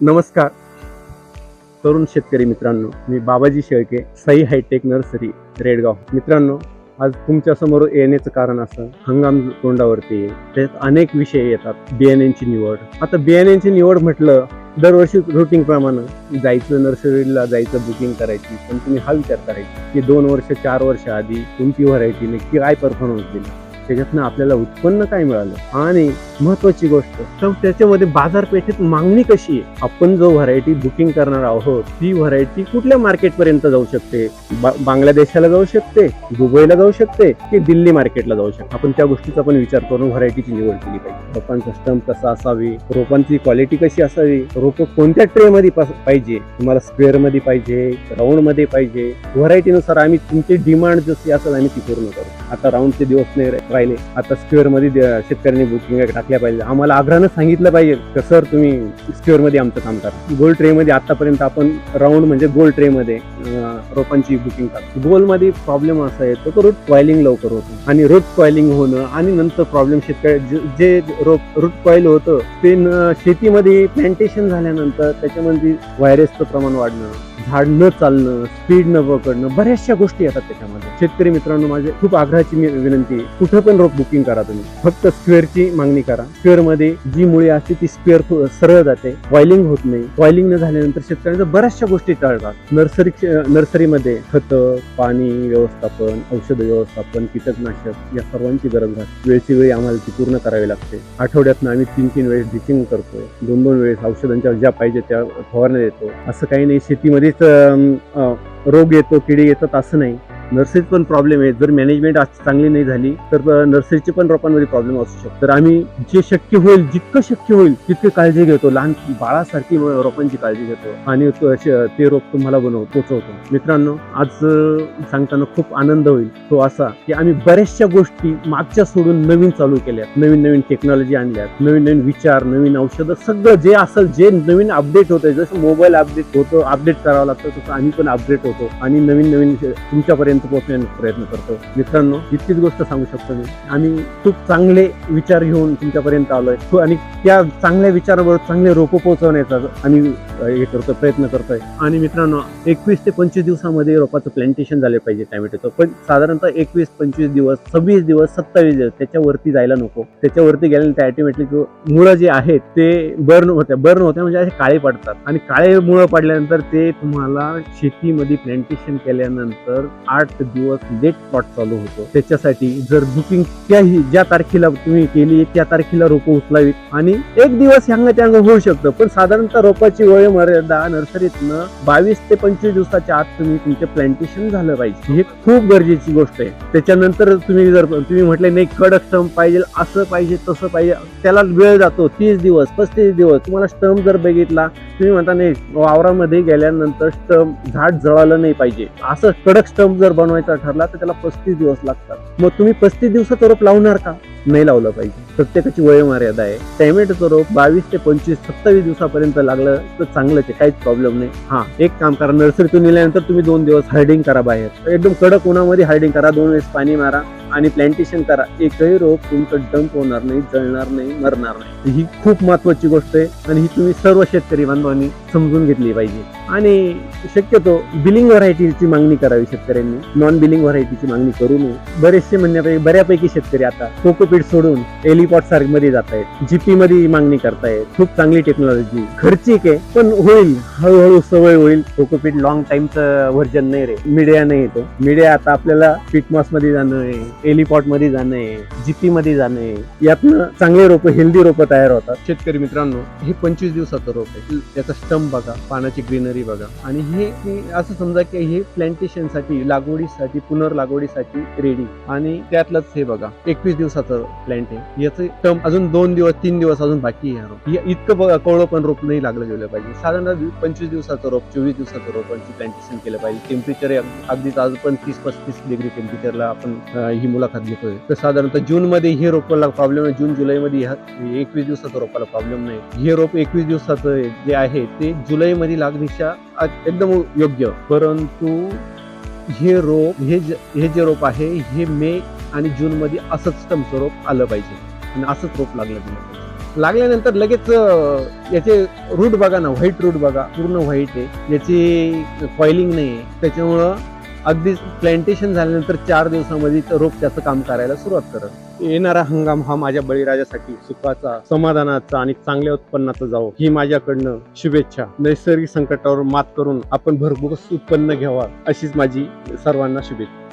नमस्कार. तरुण शेतकरी मित्रांनो मी Babaji Shelke Sai hi tech nursery Redgaon. मित्रांनो आज तुमच्यासमोर येण्याचं कारण असं हंगाम तोंडावरती त्यात अनेक विषय येतात बियाण्यांची निवड. आता बियाण्यांची निवड म्हटलं दरवर्षी रुटीन प्रमाणे जायचं नर्सरीला जायचं बुकिंग करायची. पण तुम्ही हा विचार करायचा की दोन वर्ष चार वर्ष आधी कोणती व्हरायटी की काय परफॉर्मन्स दिला? त्याच्यातनं आपल्याला उत्पन्न काय मिळालं? आणि महत्वाची गोष्ट तर त्याच्यामध्ये बाजारपेठेत मागणी कशी आहे? आपण जो व्हरायटी बुकिंग करणार आहोत ती व्हरायटी कुठल्या मार्केट पर्यंत जाऊ शकते? बा- बांगलादेशाला जाऊ शकते दुबईला जाऊ शकते की दिल्ली मार्केटला जाऊ शकते? आपण त्या गोष्टीचा पण विचार करून व्हरायटीची निवड केली पाहिजे. रोपांचा स्टंप कसा असावी? रोपांची क्वालिटी कशी असावी? रोप कोणत्या ट्रे मध्ये पाहिजे? तुम्हाला स्क्वेअरमध्ये पाहिजे राऊंडमध्ये पाहिजे व्हरायटीनुसार आम्ही तुमची डिमांड जशी असेल आम्ही ती पूर्ण करू. आता राऊंडचे दिवस नाही राहिले. आता स्क्वेअरमध्ये शेतकऱ्यांनी बुकिंग टाकल्या पाहिजे. आम्हाला आग्रहानं सांगितलं पाहिजे का सर तुम्ही स्क्वेअरमध्ये आमचं काम करा. गोल ट्रे मध्ये आतापर्यंत आपण राऊंड म्हणजे गोल ट्रे मध्ये रोपांची बुकिंग करतो. गोलमध्ये प्रॉब्लेम असा येतो तो रूट कॉइलिंग लवकर होतो आणि रूट कॉइलिंग होणं आणि नंतर प्रॉब्लेम शेतकरी जे- जे रोप रूट कॉइल होतं ते न- शेतीमध्ये प्लांटेशन झाल्यानंतर त्याच्यामध्ये व्हायरसचं प्रमाण वाढणं झाड न चालणं स्पीड न पकडणं बऱ्याचशा गोष्टी येतात त्याच्यामध्ये. शेतकरी मित्रांनो माझे खूप आग्रहाची मी विनंती आहे. कुठं पण रोप बुकिंग करा तुम्ही. फक्त स्क्वेअरची मागणी करा. स्क्वेअरमध्ये जी मुळे असते ती स्क्वेअर सरळ जाते. वायलिंग होत नाही. वायलिंग न झाल्यानंतर शेतकऱ्यांच्या बऱ्याचशा गोष्टी टाळतात. नर्सरी नर्सरीमध्ये खतं पाणी व्यवस्थापन औषध व्यवस्थापन कीटकनाशक या सर्वांची गरज असते वेळची वेळी आम्हाला ती पूर्ण करावी लागते. आठवड्यातनं आम्ही तीन तीन वेळेस ड्रिचिंग करतोय. दोन दोन वेळेस औषधांच्या ज्या पाहिजे त्या फवारण्या देतो. असं काही नाही. शेतीमध्येच रोग येतो किडे येतात असं नाही. नर्सरीत पण प्रॉब्लेम आहे. जर मॅनेजमेंट आज चांगली नाही झाली तर नर्सरीचे पण रोपांमध्ये प्रॉब्लेम असू शकतो. तर आम्ही जे शक्य होईल जितकं शक्य होईल तितकी काळजी घेतो. लहान बाळासारखी रोपांची काळजी घेतो. आणि ते रोप तुम्हाला बनव पोचवतो. मित्रांनो आज सांगताना खूप आनंद होईल. तो असा की आम्ही बऱ्याचशा गोष्टी मागच्या सोडून नवीन चालू केल्या नवीन नवीन टेक्नॉलॉजी आणल्यात. नवीन नवीन विचार नवीन औषधं सगळं जे असेल जे नवीन अपडेट होतंय जसं मोबाईल अपडेट होतो अपडेट करावं लागतं तसं आम्ही पण अपडेट होतो. आणि नवीन नवीन तुमच्यापर्यंत पोहोचण्याचा प्रयत्न करतो. मित्रांनो इतकीच गोष्ट सांगू शकतो मी. आम्ही खूप चांगले विचार घेऊन तुमच्यापर्यंत आलोय. आणि त्या चांगल्या विचारावर चांगले रोप पोहोचवण्याचा आम्ही हे करतो प्रयत्न करतोय. आणि मित्रांनो एकवीस ते पंचवीस दिवसामध्ये रोपाचं प्लांटेशन झाले पाहिजे टॅमॅटोचं. पण साधारणतः एकवीस पंचवीस दिवस सव्वीस दिवस सत्तावीस दिवस त्याच्यावरती जायला नको. त्याच्यावरती गेल्यानंतर ऑटोमॅटिक मुळं जे आहेत ते बर्न होत्या. बर्न होत्या म्हणजे असे काळे पडतात. आणि काळे मुळं पडल्यानंतर ते तुम्हाला शेतीमध्ये प्लांटेशन केल्यानंतर आठ दिवस लेट स्पॉट चालू होतो. त्याच्यासाठी जर बुकिंग त्याही ज्या तारखेला तुम्ही केली त्या तारखेला रोपं उचलावीत. आणि एक दिवस ह्यांग त्यांग होऊ शकतं. पण साधारणतः रोपाची वय मर्यादा नर्सरीतनं बावीस ते पंचवीस दिवसाच्या आत तुम्ही तुमचे प्लांटेशन झालं पाहिजे. हे खूप गरजेची गोष्ट आहे. त्याच्यानंतर तुम्ही जर तुम्ही म्हटले नाही कडक स्टंप पाहिजे असं पाहिजे तसं पाहिजे त्याला वेळ जातो. तीस दिवस पस्तीस दिवस. तुम्हाला स्टंप जर बघितला तुम्ही म्हणता नाही वावरामध्ये गेल्यानंतर स्टंप झाड जळालं नाही पाहिजे. असं कडक स्टंप जर बनवायचा ठरला तर त्याला पस्तीस दिवस लागतात. मग तुम्ही पस्तीस दिवसाचं रोप लावणार का? नाही लावलं पाहिजे. प्रत्येकाची वय मर्यादा आहे. टॅमॅटोचं रोप बावीस ते पंचवीस सत्तावीस दिवसापर्यंत लागलं तर चांगलंच आहे काहीच प्रॉब्लेम नाही. हा एक काम करा नर्सरीतून नेल्यानंतर तुम्ही दोन दिवस हार्डिंग करा बाहेर. एकदम कडक उन्हामध्ये हार्डिंग करा दोन वेळेस पाणी मारा. आणि प्लांटेशन करा. एकही रोप तुमचं डंप होणार नाही जळणार नाही मरणार नाही. ही खूप महत्वाची गोष्ट आहे आणि ही तुम्ही सर्व शेतकरी बांधवांनी समजून घेतली पाहिजे. आणि शक्यतो बिलिंग व्हरायटीची मागणी करावी शेतकऱ्यांनी. नॉन बिलिंग व्हरायटीची मागणी करू नये. बरेचसे म्हणण्यापैकी बऱ्यापैकी शेतकरी आता कोकोपीट सोडून एलिपॉट सार्कमध्ये जात आहेत जीपी मध्ये मागणी करतायत. खूप चांगली टेक्नॉलॉजी खर्चिक आहे पण होईल. हळूहळू सवय होईल. कोकोपीट लॉंग टाइमचं व्हर्जन नाही रे. मीडिया नाही येतो मीडिया आता आपल्याला पीटमॉसमध्ये जाणं आहे. एलिपॉटमध्ये जाणं आहे जीपी मध्ये जाणं आहे यातनं चांगले रोप हेल्दी रोप तयार होतात. शेतकरी मित्रांनो हे पंचवीस दिवसाचं रोप आहे. त्याचा स्टंप बघा पानाची ग्रीनरी बघा. आणि हे असं समजा की हे प्लांटेशनसाठी लागवडीसाठी पुनर्लागवडीसाठी रेडी आणि त्यातलंच हे बघा एकवीस दिवसाचं प्लांट आहे. याचं स्टंप अजून दोन दिवस तीन दिवस अजून बाकी आहे रोप. हे इतकं बघा कवळं पण रोप नाही लागलं गेलं पाहिजे. साधारण पंचवीस दिवसाचं रोप चोवीस दिवसाचं रोपांची प्लांटेशन केलं पाहिजे. टेम्परेचर अगदीच आज पण तीस पस्तीस डिग्री टेम्परेचरला आपण ही ही मुलाखत घेतोय. तर साधारणतः जून मध्ये हे रोपाला प्रॉब्लेम आहे. जून जुलै मध्ये ह्या एकवीस दिवसाचं रोपाला प्रॉब्लेम नाही. हे रोप एकवीस दिवसाचं जे आहे ते जुलै मध्ये एकदम योग्य. परंतु हे रोप हे हे जे रोप आहे हे मे आणि जून मध्ये असंच स्टमचं रोप आलं पाहिजे. आणि असंच रोप लागलं पाहिजे. लागल्यानंतर लगेच याचे रूट बघा ना व्हाईट रूट बघा पूर्ण व्हाईट आहे. याची कॉइलिंग नाही आहे. त्याच्यामुळं अगदी प्लांटेशन झाल्यानंतर चार दिवसामध्ये रोप त्याचं काम करायला सुरुवात करत. येणारा हंगाम हा माझ्या बळीराजासाठी सुखाचा समाधानाचा आणि चांगल्या उत्पन्नाचा जावो. ही माझ्याकडनं शुभेच्छा. नैसर्गिक संकटावर मात करून आपण भरभूस उत्पन्न घ्यावा अशीच माझी सर्वांना शुभेच्छा.